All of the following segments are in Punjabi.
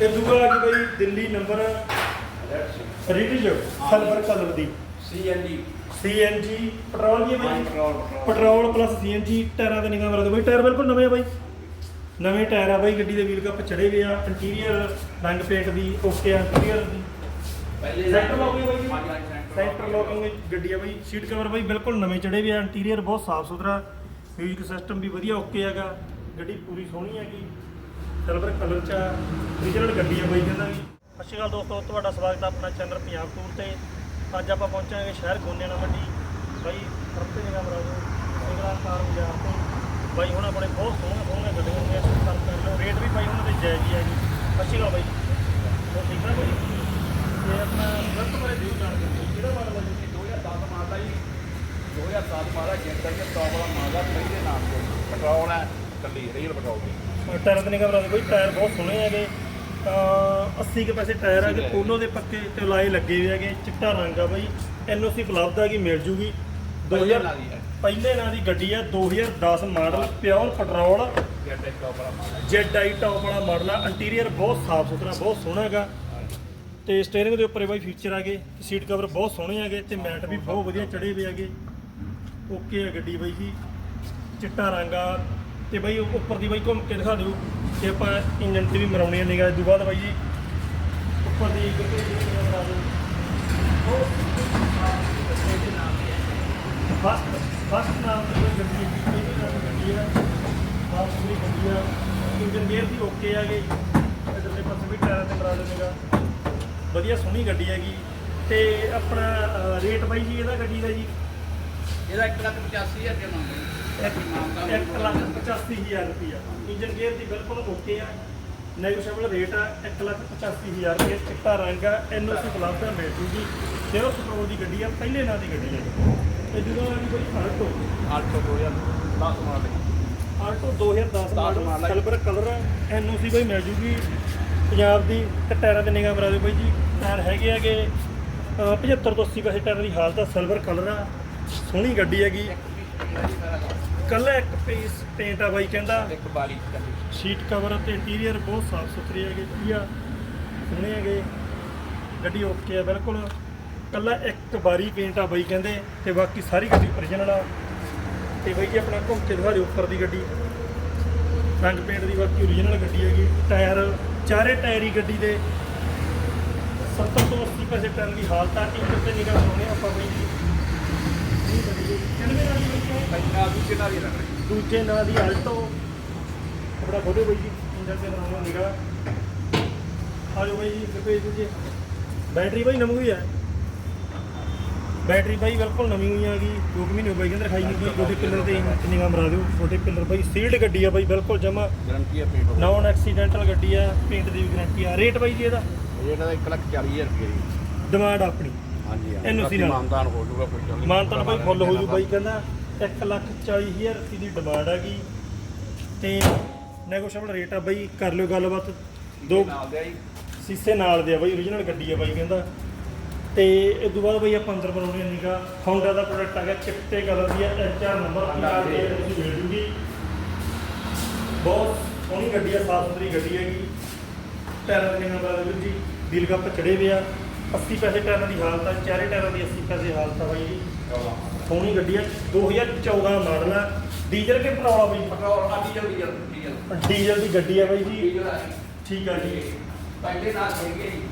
ਤੇ ਦੂਆ ਗਈ ਬਈ Delhi number Ritz silver colour ਦੀ। ਸੀਐਨਜੀ ਸੀਐਨਜੀ ਪੈਟਰੋਲ ਦੀ ਹੈ ਬਈ। ਪੈਟਰੋਲ ਪਲੱਸ ਸੀਐਨਜੀ ਟਾਇਰਾਂ ਤੇ ਨਿਗਾਹ ਮਾਰੋ ਬਈ। ਟਾਇਰ ਬਿਲਕੁਲ ਨਵੇਂ ਆ ਬਾਈ। ਨਵੇਂ ਟਾਇਰ ਆ ਬਾਈ। ਗੱਡੀ ਦੇ ਵੀਲ ਕੱਪ ਚੜੇ ਹੋਏ ਆ। ਇੰਟੀਰੀਅਰ ਰੰਗ ਪੇਂਟ ਦੀ ਓਕੇ ਆ ਇੰਟੀਰੀਅਰ ਦੀ। ਪਹਿਲੇ ਸੈਂਟਰ ਲੋਕਿੰਗ ਬਾਈ। ਸੈਂਟਰ ਲੋਕਿੰਗ ਗੱਡੀ ਆ ਬਾਈ। ਸੀਟ ਕਵਰ ਬਾਈ ਬਿਲਕੁਲ ਨਵੇਂ ਚੜੇ ਹੋਏ ਆ। ਇੰਟੀਰੀਅਰ ਬਹੁਤ ਸਾਫ਼ ਸੁਥਰਾ। ਮਿਊਜ਼ਿਕ ਸਿਸਟਮ ਵੀ ਵਧੀਆ ਓਕੇ ਹੈਗਾ। ਗੱਡੀ ਪੂਰੀ ਸੋਹਣੀ ਹੈਗੀ। ਸਿਲਵਰ ਕਲਰ ਚ ਓਰੀਜਨਲ ਗੱਡੀ ਆ ਬਾਈ ਕਹਿੰਦਾ ਵੀ। ਸਤਿ ਸ਼੍ਰੀ ਅਕਾਲ ਦੋਸਤੋ, ਤੁਹਾਡਾ ਸਵਾਗਤ ਹੈ ਆਪਣਾ ਚੈਨਲ ਪੰਜਾਬ ਟੂਰ ਤੇ। ਅੱਜ ਆਪਾਂ ਪਹੁੰਚਾਂਗੇ ਸ਼ਹਿਰ ਗੋਨੇਨਾ ਮੰਡੀ ਬਾਈ ਹਰਪੇ ਨਿਗਾਹ ਮਰਾਜੋ ਸਿੰਗਲਾ ਕਾਰ ਬਾਜ਼ਾਰ ਤੇ। ਬਾਈ, ਹੁਣ ਆਪਣੇ ਬਹੁਤ ਸੋਹਣੀਆਂ ਸੋਹਣੀਆਂ ਗੱਡੀਆਂ ਨੇ ਕਰ ਕਰ ਲਓ। ਰੇਟ ਵੀ ਬਾਈ ਉਹਨਾਂ ਦੇ ਜਾਇਜ਼ ਹੀ ਹੈਗੀ ਸਤਿ ਸ਼੍ਰੀ ਅਕਾਲ ਬਾਈ। ਹੋਰ ਠੀਕ ਠਾਕ ਬਾਈ ਤੇ ਆਪਣਾ ਗਲਤ ਬਾਰੇ ਦਿਓ ਜਾਣਕਾਰੀ ਕਿਹੜਾ ਮਾਡਲ ਹੈ ਜੀ? 2010 ਮਾਡਲ ਹੈ ਜੀ। 2007 ਮਾਡਲ ਜਿੰਦਾ ਕਿ ਟੌਪ ਵਾਲਾ ਮਾਡਲ ਪਹਿਲੇ ਨਾਮ ਤੋਂ। ਪੈਟਰੋਲ ਹੈ ਕੱਲੀ ਰੀਅਲ ਪੈਟਰੋਲ ਦੀ। ਟਾਇਰ ਤੇ ਨਿਗਾਹ ਮਰਾਜੋ ਬਾਈ ਟਾਇਰ ਬਹੁਤ ਸੋਹਣੇ ਹੈਗੇ। ਤਾਂ 80 ਕੇ ਪੈਸੇ ਟਾਇਰ ਹੈਗੇ ਪੋਲੋ ਦੇ ਪੱਕੇ ਤੇ ਲਾਏ ਲੱਗੇ ਹੋਏ ਹੈਗੇ ਚਿੱਟਾ ਰੰਗ ਆ ਬਾਈ। ਐਨਓਸੀ ਉਪਲਬਧ ਹੈਗੀ ਮਿਲ ਜੂਗੀ? ਪਹਿਲੇ 2000 ਨਾਂ ਦੀ ਹੈ। ਪਹਿਲੇ ਨਾਂ ਦੀ ਗੱਡੀ ਆ 2010 ਮਾਡਲ ਪਿਓਰ ਪੈਟਰੋਲ। ਜਿੰਦਾ ਟੌਪ ਵਾਲਾ ਜੈਡ ਆਈ ਟੌਪ ਵਾਲਾ ਮਾਡਲ ਆ ਇੰਟੀਰੀਅਰ ਬਹੁਤ ਸਾਫ਼ ਸੁਥਰਾ ਬਹੁਤ ਸੋਹਣਾ ਹੈਗਾ। ਤੇ ਸਟੀਅਰਿੰਗ ਦੇ ਉੱਪਰ ਇਹ ਬਾਈ ਫੀਚਰ ਆਗੇ ਸੀਟ ਕਵਰ ਬਹੁਤ ਸੋਹਣੇ ਹੈਗੇ ਤੇ ਮੈਟ ਵੀ ਬਹੁਤ ਵਧੀਆ ਚੜੇ ਹੋਏ ਹੈਗੇ। ਓਕੇ ਹੈ ਗੱਡੀ ਬਾਈ ਜੀ। ਚਿੱਟਾ ਰੰਗ ਆ ਤੇ ਬਾਈ ਉੱਪਰ ਦੀ ਬਾਈ ਘੁੰਮ ਕੇ ਦਿਖਾ ਦਿਓ ਤੇ ਆਪਾਂ ਇੰਜਨ ਤੇ ਵੀ ਮਰਾਉਣੀਆਂ ਆ ਨਿਗਾਹ ਇਸ ਤੋਂ ਬਾਅਦ ਬਾਈ ਜੀ ਉੱਪਰ ਦੀ ਗੱਡੀ ਦੀ ਦਿਓ। ਫਸਟ ਫਸਟ ਨਾਮ ਤੇ ਕੋਈ ਗੱਡੀ ਹੈ ਪਹਿਲੀ ਨਾਮ ਗੱਡੀ ਹੈ ਆਪ ਪੂਰੀ ਗੱਡੀ ਆ। ਇੰਜਨ ਗੇਅਰ ਦੀ ਓਕੇ ਹੈਗੇ ਇਧਰਲੇ ਪਾਸੇ ਵੀ ਟਾਇਰਾਂ ਤੇ ਮਰਾ ਦੇਵੇਗਾ ਵਧੀਆ ਸੋਹਣੀ ਗੱਡੀ ਹੈਗੀ। ਤੇ ਆਪਣਾ ਰੇਟ ਬਾਈ ਜੀ ਇਹਦਾ ਗੱਡੀ ਦਾ ਜੀ? ਇਹਦਾ 1 ਲੱਖ 85 ਹਜ਼ਾਰ ਰੁਪਏ ਮੰਗਦੇ ਇੱਕ ਇੱਕ ਲੱਖ ਪਚਾਸੀ ਹਜ਼ਾਰ ਰੁਪਇਆ ਇੰਜਨ ਗੇਅਰ ਦੀ ਬਿਲਕੁਲ ਓਕੇ ਆ। ਨੈਗੋਸ਼ੀਏਬਲ ਰੇਟ ਆ ਇੱਕ ਲੱਖ ਪਚਾਸੀ ਹਜ਼ਾਰ ਰੁਪਏ ਚਿੱਟਾ ਰੰਗ ਆ ਐਨਓਸੀ ਉਪਲਬਧ ਆ ਮਿਲ ਜੂਗੀ। ਪਿਓਰ ਪੈਟਰੋਲ ਦੀ ਗੱਡੀ ਆ ਪਹਿਲੇ ਨਾਂ ਦੀ ਗੱਡੀ ਹੈ ਤੇ ਜਦੋਂ ਆ ਬਈ ਆਲਟੋ 800 2010 ਮਾਡਲ। ਆਲਟੋ 2010 ਦਸ ਮਾਡਲ। ਸਿਲਵਰ ਕਲਰ ਐਨਓਸੀ ਬਈ ਮਿਲ ਜੂਗੀ। ਪੰਜਾਬ ਦੀ ਤੇ ਟਾਇਰਾਂ ਤੇ ਨਿਗਾਹ ਮਰਾ ਦਿਓ ਬਾਈ ਜੀ। ਟਾਇਰ ਹੈਗੇ ਅਹ 75 ਤੋਂ 80 ਪੈਸੇ ਟਾਇਰਾਂ ਦੀ ਹਾਲਤ ਆ ਸਿਲਵਰ ਕਲਰ ਆ। ਸੋਹਣੀ ਗੱਡੀ ਹੈਗੀ। ਕੱਲਾ ਇੱਕ ਪੀਸ ਪੇਂਟ ਆ ਬਾਈ ਕਹਿੰਦਾ। ਇੱਕ ਬਾਲੀ ਕੱਲੀ। ਸ਼ੀਟ ਕਵਰ ਤੇ ਇੰਟੀਰੀਅਰ ਬਹੁਤ ਸਾਫ਼ ਸੁਥਰੇ ਹੈਗੇ ਵਧੀਆ ਸੋਹਣੇ ਹੈਗੇ। ਗੱਡੀ ਓਕੇ ਆ ਬਿਲਕੁਲ। ਕੱਲਾ ਇੱਕ ਬਾਰੀ ਪੇਂਟ ਆ ਬਾਈ ਕਹਿੰਦੇ ਤੇ ਬਾਕੀ ਸਾਰੀ ਗੱਡੀ ਓਰੀਜਨਲ ਆ। ਤੇ ਬਾਈ ਜੀ ਆਪਣਾ ਘੁੰਮ ਕੇ ਦਿਖਾ ਦਿਓ ਉੱਪਰ ਦੀ ਗੱਡੀ। ਰੰਗ ਪੇਂਟ ਦੀ ਬਾਕੀ ਓਰੀਜਨਲ ਗੱਡੀ ਹੈਗੀ। ਟਾਇਰ ਚਾਰੇ ਟਾਇਰ ਹੀ ਗੱਡੀ ਦੇ। 70 ਤੋਂ 80 ਪੈਸੇ ਟਾਇਰ ਦੀ ਹਾਲਤ ਆ ਇੰਜਨ ਤੇ ਨਿਗਾਹ ਲਾਉਣੇ ਆਪਾਂ ਬਾਈ ਜੀ। ਦੂਜੇ ਦੂਜੇ ਨਾਂ ਦੀ ਆਲਟੋ ਆਪਣਾ ਖੋਲੋ ਬਾਈ ਜੀ। ਇੰਜਨ ਤੇ ਬਣਾਉਣਾ ਨਿਗਾ ਆ ਜਾਓ ਬਾਈ ਜੀ ਰਿਪੇਜ ਜੀ। ਬੈਟਰੀ ਬਾਈ ਨਵੀਂ ਹੋਈ ਹੈ ਬੈਟਰੀ ਬਾਈ ਬਿਲਕੁਲ ਨਵੀਂ ਹੋਈ ਹੈਗੀ ਦੋ ਕੁ ਮਹੀਨੇ ਹੋ ਗਏ ਕਹਿੰਦੇ ਰਖਾਈ ਨਹੀਂ ਗਈ। ਛੋਟੇ ਪਿੱਲਰ ਤੇ ਨਿਗਾਹ ਮਰਾ ਦਿਓ। ਛੋਟੇ ਪਿੱਲਰ ਬਾਈ ਸੀਲਡ ਗੱਡੀ ਆ ਬਾਈ ਬਿਲਕੁਲ ਜਮਾ। ਗਾਰੰਟੀ ਹੈ ਪੇਂਟ ਨਾਨ ਐਕਸੀਡੈਂਟਲ ਗੱਡੀ ਆ ਪੇਂਟ ਦੀ ਵੀ ਗਾਰੰਟੀ ਆ। ਰੇਟ ਬਾਈ ਜੀ ਇਹਦਾ। ਇਹਦਾ 1 ਲੱਖ 40 ਹਜ਼ਾਰ ਰੁਪਏ ਦੀ ਡਿਮਾਂਡ ਆਪਣੀ। ਹਾਂਜੀ NOC ਬਾਕੀ ਨਾਲ। ਮਾਨਦਾਨ ਹੋ ਜਾਊਗਾ ਕੋਈ ਗੱਲ ਨਹੀਂ। ਮਾਨਤਨ ਬਾਈ ਫੁੱਲ ਹੋ ਜੂ ਬਾਈ ਕਹਿੰਦਾ 1 ਲੱਖ 40 ਹਜ਼ਾਰ ਰੁਪਏ ਦੀ ਡਿਮਾਂਡ ਹੈਗੀ। ਤੇ ਨੈਗੋਸ਼ੀਏਬਲ ਰੇਟ ਆ ਬਾਈ ਕਰ ਲਿਓ ਗੱਲਬਾਤ। ਦੋ ਨਾਲ ਦੇ ਆਈ ਸੀਸੇ ਨਾਲ ਦੇ ਆ ਬਾਈ origignal ਗੱਡੀ ਆ ਬਾਈ ਕਹਿੰਦਾ। ਤੇ ਇਸ ਤੋਂ ਬਾਅਦ ਬਾਈ ਆਪਾਂ ਅੰਦਰ ਬਣਾਉਣੀ ਨਿਗਾ Honda ਦਾ ਪ੍ਰੋਡਕਟ ਆ ਗਿਆ ਚਿੱਟੇ ਕਲਰ ਦੀ ਹੈ HR ਨੰਬਰ ਨਾਲ ਦੇ ਤੁਸੀਂ ਮਿਲ ਜੂਗੀ। ਬਹੁਤ ਸੋਹਣੀ ਗੱਡੀ ਆ ਸਾਫ਼ ਸੁਥਰੀ ਗੱਡੀ ਹੈਗੀ। ਟਾਇਰਾਂ ਦੇ ਨੰਬਰ ਵੀਰ ਜੀ ਵੀਲ ਕੱਪ ਚੜੇ ਹੋਏ ਆ। 80 ਪੈਸੇ ਟਾਇਰਾਂ ਦੀ ਹਾਲਤ ਆ ਚਾਰੇ ਟਾਇਰਾਂ ਦੀ 80 ਪੈਸੇ ਹਾਲਤ ਆ ਬਾਈ ਜੀ। ਸੋਹਣੀ ਗੱਡੀ ਆ 2014 ਮਾਡਲ ਆ। ਡੀਜ਼ਲ ਕੇ ਪੈਟਰੋਲ ਆ ਬਾਈ? ਪੈਟਰੋਲ ਆ ਡੀਜ਼ਲ ਡੀਜ਼ਲ ਡੀਜ਼ਲ। ਡੀਜ਼ਲ ਦੀ ਗੱਡੀ ਆ ਬਾਈ ਜੀ। ਆ। ਠੀਕ ਆ ਜੀ। ਪਹਿਲੇ ਨਾਲ ਹੈਗੇ ਜੀ।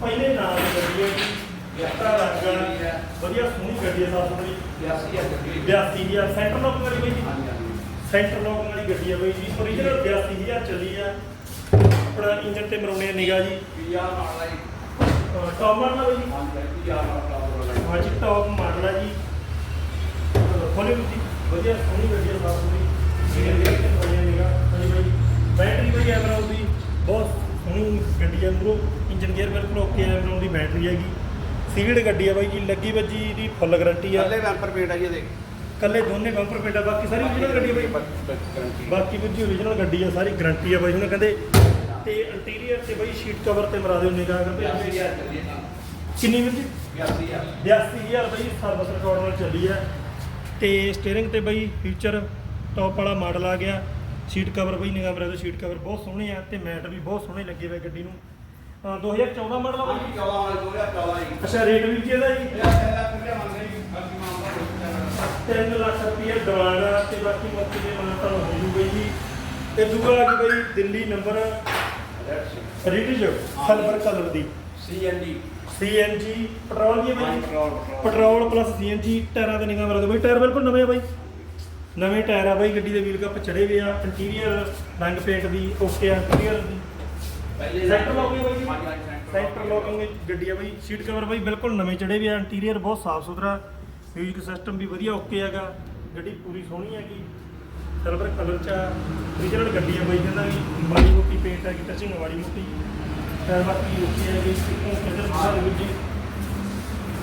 ਪਹਿਲੇ ਦੀ ਗੱਡੀ ਹੈ ਜੀ। ਯਾਤਰਾ ਰੰਗ ਆ। ਵਧੀਆ ਸੋਹਣੀ ਗੱਡੀ ਹੈ ਸਾਫ਼ ਸੁਥਰੀ 82000 ਰੁਪਏ 82000 ਸੈਂਟਰ ਲੋਕ ਵਾਲੀ ਬਾਈ ਜੀ ਸੈਂਟਰ ਲੋਕ ਵਾਲੀ ਗੱਡੀ ਹੈ ਬਾਈ ਜੀ। ਓਰੀਜਨਲ 82000 ਚੱਲੀ ਆ। ਆਪਣਾ ਇੰਜਨ ਤੇ ਮਰਾਉਣੇ ਨਿਗਾ ਜੀ। ਪੀਆਰ ਮਾਡਲ ਹੈ ਜੀ। ਟੌਪ ਮਾਡਲ ਆ ਜੀ? ਹਾਂਜੀ ਪੀਆਰ ਮਾਡਲ ਹਾਂ ਜੀ। ਟੌਪ ਆ ਖੋਲੇ ਵਧੀਆ ਸੋਹਣੀ ਗੱਡੀ ਹੈ ਸਾਫ਼ ਦੇ ਵਧੀਆ ਨਿਗਾ। ਹਾਂਜੀ ਬਾਈ ਬੈਟਰੀ ਬਾਈ ਐਵਰੋਂ ਦੀ ਬਹੁਤ ਸੋਹਣੀ ਗੱਡੀ ਹੈ ਮੂਰੋ ਇੰਜਨ ਗੇਅਰ ਬਿਲਕੁਲ ਓਕੇ ਹੈ ਐਵਰੋਂ ਦੀ ਬੈਟਰੀ ਹੈਗੀ। ਸੀਲਡ ਗੱਡੀ ਆ ਬਾਈ ਜੀ ਲੱਗੀ ਵੱਜੀ ਦੀ ਫੁੱਲ ਗਾਰੰਟੀ ਆ। ਪਹਿਲੇ ਵੈਂਪਰ ਪੇਟ ਆ ਜੀ ਇਹਦੇ। ਕੱਲੇ ਦੋਨੇ ਬੰਪਰ ਪੇਟਾ ਬਾਕੀ ਸਾਰੀ origignal ਗੱਡੀ ਆ ਬਾਈ। ਬਾਕੀ ਵੀ origignal ਗੱਡੀ ਆ ਸਾਰੀ ਗਾਰੰਟੀ ਆ ਬਾਈ। ਹੁਣ ਕਹਿੰਦੇ ਤੇ ਇੰਟੀਰੀਅਰ ਤੇ ਬਈ ਸ਼ੀਟ ਕਵਰ ਤੇ ਮਰਾ ਦਿਓ ਨਿਗਾਹ ਕਰਦੇ ਕਿੰਨੀ ਵੀਰ ਜੀ? 82000 82000 ਬਾਈ ਸਰਵਿਸ ਰਿਕਾਰਡ ਨਾਲ ਚੱਲੀ ਹੈ ਤੇ ਸਟੀਅਰਿੰਗ ਤੇ ਬਈ ਫੀਚਰ ਟੌਪ ਵਾਲਾ ਮਾਡਲ ਆ ਗਿਆ। ਸੀਟ ਕਵਰ ਬਈ ਨਿਗਾਹ ਮਰਾ ਦਿਓ ਸੀਟ ਕਵਰ ਬਹੁਤ ਸੋਹਣੇ ਆ ਤੇ ਮੈਟ ਵੀ ਬਹੁਤ ਸੋਹਣੇ ਲੱਗੇ ਹੋਏ ਗੱਡੀ ਨੂੰ। ਹਾਂ 2014 ਮਾਡਲ ਆ ਬਾਈ। 14 ਵਾਲਾ 2014 ਜੀ ਅੱਛਾ ਰੇਟ ਵੀ ਜੀ ਇਹਦਾ ਜੀ? ਲੱਖ ਰੁਪਏ ਮੰਗ ਬਾਕੀ ਮਾਮਲਾ 3 ਲੱਖ ਰੁਪਏ ਡਿਮਾਂਡ ਤੇ ਬਾਕੀ ਮੌਕੇ ਦੇ ਮਾਨਤਾ ਹੋ ਜੂਗਾ ਜੀ। ਤੇ ਦੂਆ ਆ ਬਈ Delhi number Ritz silver colour ਦੀ। ਸੀਐਨਡੀ CNG ਪੈਟਰੋਲ ਦੀ ਹੈ ਬਾਈ। ਪੈਟਰੋਲ ਪੈਟਰੋਲ ਪਲੱਸ ਟਾਇਰਾਂ ਤੇ ਨਿਗਾਹ ਮਾਰੋ ਬਈ ਟਾਇਰ ਬਿਲਕੁਲ ਨਵੇਂ ਆ ਬਾਈ। ਨਵੇਂ ਟਾਇਰ ਆ ਬਾਈ ਗੱਡੀ ਦੇ ਵੀਲ ਕੱਪ ਚੜੇ ਹੋਏ ਆ। ਇੰਟੀਰੀਅਰ ਰੰਗ ਪੇਂਟ ਦੀ ਓਕੇ ਆ ਇੰਟੀਰੀਅਰ ਦੀ। ਪਹਿਲੇ ਸੈਂਟਰ ਲੋਕਿੰਗ ਬਾਈ ਸੈਂਟਰ ਲੋਕਿੰਗ ਗੱਡੀ ਆ ਬਾਈ। ਸੀਟ ਕਵਰ ਬਾਈ ਬਿਲਕੁਲ ਨਵੇਂ ਚੜੇ ਹੋਏ ਆ। ਇੰਟੀਰੀਅਰ ਬਹੁਤ ਸਾਫ਼ ਸੁਥਰਾ। ਮਿਊਜ਼ਿਕ ਸਿਸਟਮ ਵੀ ਵਧੀਆ ਓਕੇ ਹੈਗਾ। ਗੱਡੀ ਪੂਰੀ ਸੋਹਣੀ ਹੈਗੀ। ਸਿਲਵਰ ਕਲਰ ਚ ਓਰੀਜਨਲ ਗੱਡੀ ਆ ਬਾਈ ਕਹਿੰਦਾ ਵੀ ਮਾੜੀ ਮੋਟੀ ਪੇਂਟ ਹੈਗੀ ਟਚਿੰਗ ਮਾੜੀ ਮੋਟੀ। ਟਾਇਰ ਬਾਕੀ ਓਕੇ ਹੈਗੇ ਸਿੱਕੋਂ ਕਿਧਰ ਮਾਰ ਵੀਰ ਜੀ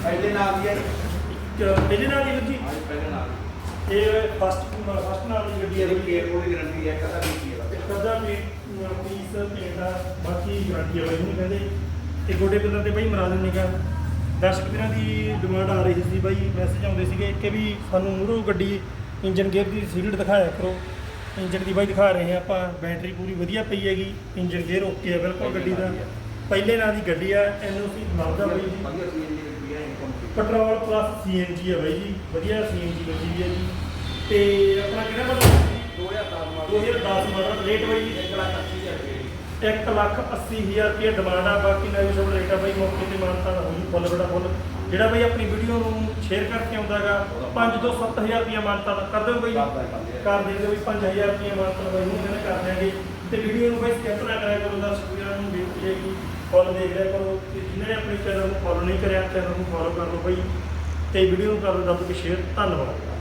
ਪਹਿਲੇ ਨਾਲ ਦੀ ਹੈ ਇੱਕ ਇਹਦੇ ਨਾਲ ਹੀ ਵੀਰ ਜੀ। ਪਹਿਲੇ ਨਾਲ ਇਹ ਫਸਟ ਫਸਟ ਨਾਲ ਦੀ ਗੱਡੀ ਹੈ ਕੇਅਰ ਕੋਲ ਦੀ ਗਾਰੰਟੀ ਹੈ ਕਦਾ ਨਹੀਂ ਕੀ ਹੈ ਕਦਾ ਪੀਸ ਪੇਂਟ ਦਾ ਬਾਕੀ ਗਾਰੰਟੀ ਆ ਬਾਈ ਨੂੰ ਕਹਿੰਦੇ। ਤੇ ਗੋਡੇ ਪਿੱਲਰ ਤੇ ਬਾਈ ਮਰਾ ਦਿੰਨੇਗਾ ਦਰਸ਼ਕ ਵੀਰਾਂ ਦੀ ਡਿਮਾਂਡ ਆ ਰਹੀ ਸੀ ਬਾਈ ਮੈਸੇਜ ਆਉਂਦੇ ਸੀਗੇ ਕਿ ਵੀ ਸਾਨੂੰ ਮੂਹਰੋਂ ਗੱਡੀ ਇੰਜਨ ਗੇਅਰ ਦੀ ਸੀਰੀਟ ਦਿਖਾਇਆ ਕਰੋ। ਇੰਜਨ ਦੀ ਬਾਈ ਦਿਖਾ ਰਹੇ ਹਾਂ ਆਪਾਂ ਬੈਟਰੀ ਪੂਰੀ ਵਧੀਆ ਪਈ ਹੈਗੀ ਇੰਜਨ ਗੇਅਰ ਓਕੇ ਆ ਬਿਲਕੁਲ ਗੱਡੀ ਦਾ। ਪਹਿਲੇ ਨਾਂ ਦੀ ਗੱਡੀ ਆ ਐਨਓਸੀ ਲੱਗਦਾ ਬਾਈ ਜੀ। ਹੈ ਪੈਟਰੋਲ ਪਲੱਸ ਸੀਐਨਜੀ ਆ ਬਾਈ ਜੀ ਵਧੀਆ ਸੀਐਨਜੀ ਲੱਗੀ ਹੋਈ ਹੈ ਜੀ। ਤੇ ਆਪਣਾ ਕਿਹੜਾ ਮਤਲਬ 2010 ਮਾਡਲ 2010 ਮਾਡਲ ਰੇਟ ਬਾਈ ਜੀ। 1 ਲੱਖ 80 ਹਜ਼ਾਰ ਰੁਪਏ 1 ਲੱਖ 80 ਹਜ਼ਾਰ ਰੁਪਏ ਡਿਮਾਂਡ ਆ ਬਾਕੀ ਸ਼ੋਡ ਰੇਟ ਆ ਬਾਈ ਮੌਕੇ ਤੇ ਮਾਨਤਾ ਦਾ ਹੋਈ ਫੁੱਲ ਬੜਾ ਫੁੱਲ ਜਿਹੜਾ ਬਾਈ ਆਪਣੀ ਵੀਡੀਓ ਨੂੰ ਸ਼ੇਅਰ ਕਰਕੇ ਆਉਂਦਾਗਾ 5 ਤੋਂ 7000 ਰੁਪਏ ਮਾਨਤਾ ਦਾ ਕਰ ਦਿਓ ਬਾਈ। ਕਰ ਦੇ ਦਿਓ। ਵੀ 5000 ਰੁਪਏ ਮਾਨਤਾ ਬਾਈ ਨੂੰ ਕਹਿੰਦੇ ਕਰ ਦਿਆਂਗੇ। ਤੇ ਵੀਡੀਓ ਨੂੰ ਬਾਈ ਸਕਿਪ ਨਾ ਕਰਿਆ ਕਰੋ ਦਰਸ਼ਕ ਵੀਰਾਂ ਨੂੰ ਬੇਨਤੀ ਹੈ ਕਿ ਫੋਲੋ ਦੇਖ ਰਿਹਾ ਕਰੋ। ਤੇ ਜਿਨ੍ਹਾਂ ਨੇ ਆਪਣੇ ਚੈਨਲ ਨੂੰ ਫੋਲੋ ਨਹੀਂ ਕਰਿਆ ਚੈਨਲ ਨੂੰ ਫੋਲੋ ਕਰ ਲਓ ਬਾਈ। ਤੇ ਵੀਡੀਓ ਨੂੰ ਕਰ ਦਿਓ ਦੱਬ ਕੇ ਸ਼ੇਅਰ ਧੰਨਵਾਦ।